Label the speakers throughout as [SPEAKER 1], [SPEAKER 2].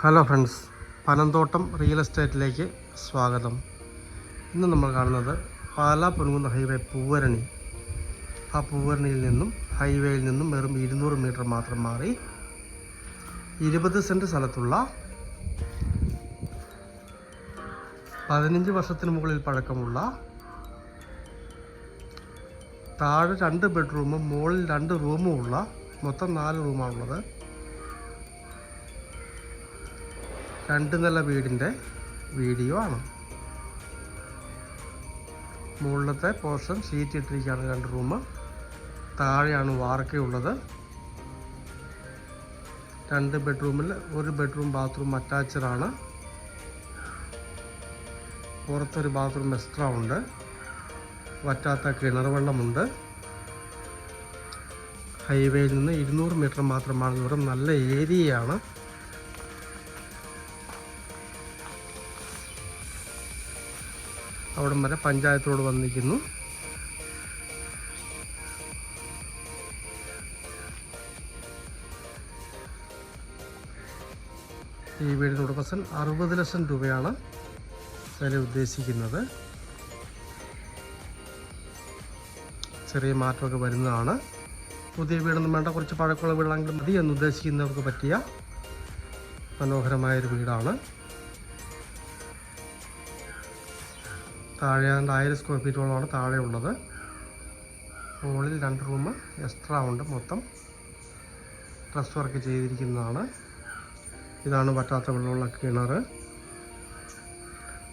[SPEAKER 1] Hello friends Panamthottam real എസ്റ്റേറ്റിലേക്ക് സ്വാഗതം. ഇന്ന് നമ്മൾ കാണുന്നത് പാലാ പൊൻകുന്ന് ഹൈവേ പൂവരണി. ആ പൂവരണിയിൽ നിന്നും ഹൈവേയിൽ നിന്നും വെറും ഇരുന്നൂറ് മീറ്റർ മാത്രം മാറി ഇരുപത് സെന്റ് സ്ഥലത്തുള്ള പതിനഞ്ച് വർഷത്തിന് മുകളിൽ പഴക്കമുള്ള താഴെ രണ്ട് ബെഡ്റൂമും മുകളിൽ രണ്ട് റൂമും ഉള്ള മൊത്തം നാല് റൂമാണുള്ളത്. രണ്ട് നില വീടിന്റെ വീഡിയോ ആണ്. മുകളിലത്തെ പോർഷൻ ഷീറ്റ് ഇട്ടിരിക്കുകയാണ് രണ്ട് റൂം താഴെയാണ് വാർക്കയുള്ളത് രണ്ട് ബെഡ്റൂമിൽ ഒരു ബെഡ്റൂം ബാത്റൂം അറ്റാച്ചഡാണ് പുറത്തൊരു ബാത്റൂം എക്സ്ട്രാ ഉണ്ട്. വറ്റാത്ത കിണർ വെള്ളമുണ്ട്. ഹൈവേയിൽ നിന്ന് ഇരുന്നൂറ് മീറ്റർ മാത്രമാണ്. ദൂരം നല്ല ഏരിയയാണ് അവിടം വരെ പഞ്ചായത്തോട് വന്നിരിക്കുന്നു. ഈ വീടിന് ഉടമസ്ഥൻ അറുപത് ലക്ഷം രൂപയാണ് വില ഉദ്ദേശിക്കുന്നത്. ചെറിയ മാറ്റമൊക്കെ വരുന്നതാണ്. പുതിയ വീടൊന്നും വേണ്ട കുറച്ച് പഴക്കമുള്ള വീടാണെങ്കിലും മതി എന്ന് ഉദ്ദേശിക്കുന്നവർക്ക് പറ്റിയ മനോഹരമായൊരു വീടാണ്. താഴെ ആയിരം സ്ക്വയർ ഫീറ്റോളമാണ് താഴെ ഉള്ളത് മുകളിൽ രണ്ട് റൂം എക്സ്ട്രാ ഉണ്ട് മൊത്തം. ഡ്രസ് വർക്ക് ചെയ്തിരിക്കുന്നതാണ്. ഇതാണ് വറ്റാത്ത വെള്ളമുള്ള കിണർ.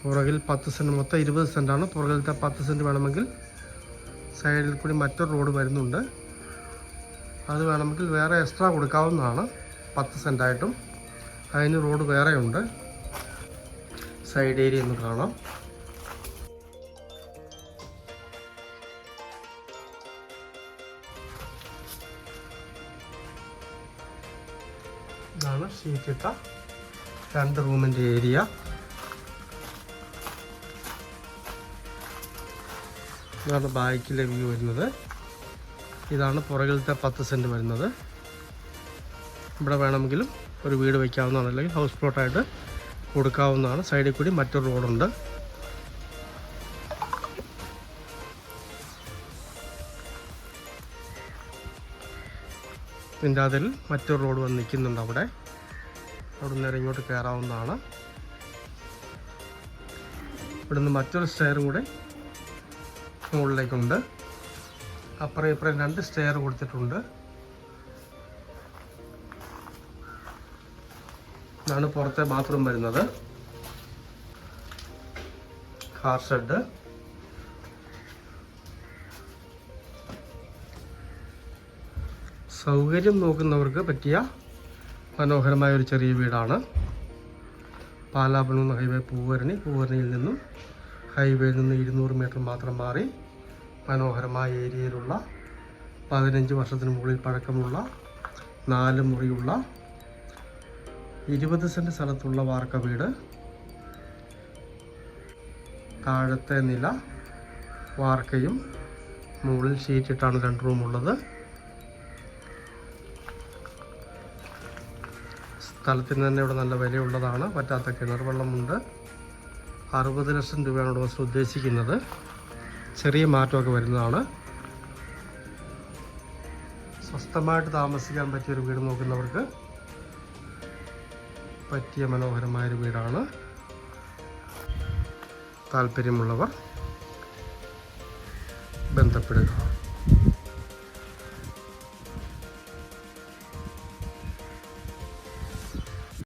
[SPEAKER 1] പുറകിൽ പത്ത് സെന്റ് മൊത്തം ഇരുപത് സെന്റാണ് പുറകിലത്തെ പത്ത് സെന്റ് വേണമെങ്കിൽ സൈഡിൽ കൂടി മറ്റൊരു റോഡ് വരുന്നുണ്ട്. അത് വേണമെങ്കിൽ വേറെ എക്സ്ട്രാ കൊടുക്കാവുന്നതാണ്. പത്ത് സെന്റായിട്ടും അതിന് റോഡ് വേറെയുണ്ട്. സൈഡ് ഏരിയ ഒന്ന് കാണാം. ഇതാണ് ഷീറ്റിട്ട രണ്ട് റൂമിന്റെ ഏരിയ. ഇതാണ് ബാക്കിലെ വ്യൂ വരുന്നത്. ഇതാണ് പുറകിലത്തെ പത്ത് സെന്റ് വരുന്നത്. ഇവിടെ വേണമെങ്കിലും ഒരു വീട് വയ്ക്കാവുന്നതാണ് അല്ലെങ്കിൽ ഹൗസ് പ്ലോട്ടായിട്ട് കൊടുക്കാവുന്നതാണ്. സൈഡിൽ കൂടി മറ്റൊരു റോഡുണ്ട്. അതിൽ മറ്റൊരു റോഡ് വന്ന് നിൽക്കുന്നുണ്ട് അവിടെ. അവിടെ നിന്ന് ഇങ്ങോട്ട് കയറാവുന്നതാണ്. ഇവിടുന്ന് മറ്റൊരു സ്റ്റെയർ കൂടെ മുകളിലേക്കുണ്ട്. അപ്പുറം ഇപ്പുറം രണ്ട് സ്റ്റെയർ കൊടുത്തിട്ടുണ്ട്. ഇതാണ് പുറത്തെ ബാത്റൂം വരുന്നത്. കാർ ഷെഡ് സൗകര്യം നോക്കുന്നവർക്ക് പറ്റിയ മനോഹരമായ ഒരു ചെറിയ വീടാണ്. പാലാപണുന്ന ഹൈവേ പൂവരണി. പൂവരണിയിൽ നിന്നും ഹൈവേയിൽ നിന്ന് ഇരുന്നൂറ് മീറ്റർ മാത്രം മാറി മനോഹരമായ ഏരിയയിലുള്ള പതിനഞ്ച് വർഷത്തിന് മുകളിൽ പഴക്കമുള്ള നാല് മുറിയുള്ള ഇരുപത് സെന്റ് സ്ഥലത്തുള്ള വാർക്ക വീട്. താഴത്തെ നില വാർക്കയും മുകളിൽ ഷീറ്റിട്ടാണ് രണ്ട് റൂമുള്ളത്. സ്ഥലത്തിന് തന്നെ ഇവിടെ നല്ല വിലയുള്ളതാണ്. പറ്റാത്ത കിണർ വെള്ളമുണ്ട് അറുപത് ലക്ഷം രൂപയാണ് ഉടമസ്ഥ ഉദ്ദേശിക്കുന്നത്. ചെറിയ മാറ്റമൊക്കെ വരുന്നതാണ്. സ്വസ്ഥമായിട്ട് താമസിക്കാൻ പറ്റിയൊരു വീട് നോക്കുന്നവർക്ക് പറ്റിയ മനോഹരമായൊരു വീടാണ്. താല്പര്യമുള്ളവർ ബന്ധപ്പെടുക.